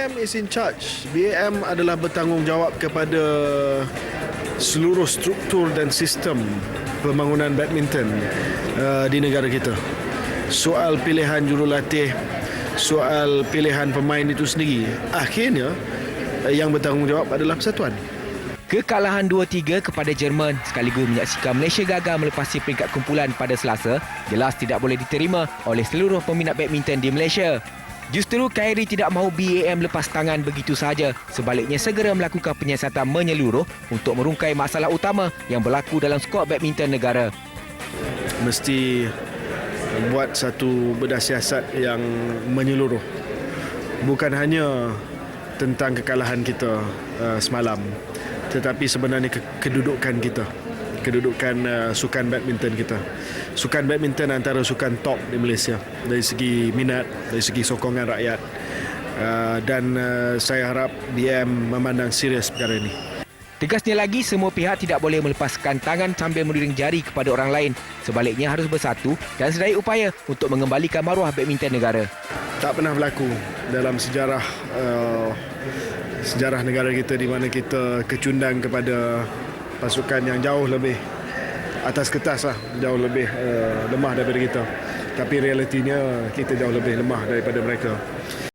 BAM is in charge. BAM adalah bertanggungjawab kepada seluruh struktur dan sistem pembangunan badminton uh, di negara kita. Soal pilihan jurulatih, soal pilihan pemain itu sendiri, akhirnya uh, yang bertanggungjawab adalah persatuan. Kekalahan 2-3 kepada Jerman sekaligus menyaksikan Malaysia gagal melepasi peringkat kumpulan pada Selasa jelas tidak boleh diterima oleh seluruh peminat badminton di Malaysia. Justru Khairi tidak mahu BAM lepas tangan begitu sahaja. Sebaliknya segera melakukan penyiasatan menyeluruh untuk merungkai masalah utama yang berlaku dalam skor badminton negara. Mesti buat satu bedah siasat yang menyeluruh. Bukan hanya tentang kekalahan kita uh, semalam tetapi sebenarnya ke- kedudukan kita kedudukan uh, sukan badminton kita sukan badminton antara sukan top di Malaysia dari segi minat dari segi sokongan rakyat uh, dan uh, saya harap BM memandang serius perkara ini Tegasnya lagi, semua pihak tidak boleh melepaskan tangan sambil menuding jari kepada orang lain. Sebaliknya harus bersatu dan sedaya upaya untuk mengembalikan maruah badminton negara. tak pernah berlaku dalam sejarah uh, sejarah negara kita di mana kita kecundang kepada pasukan yang jauh lebih atas kertas lah jauh lebih uh, lemah daripada kita. Tapi realitinya kita jauh lebih lemah daripada mereka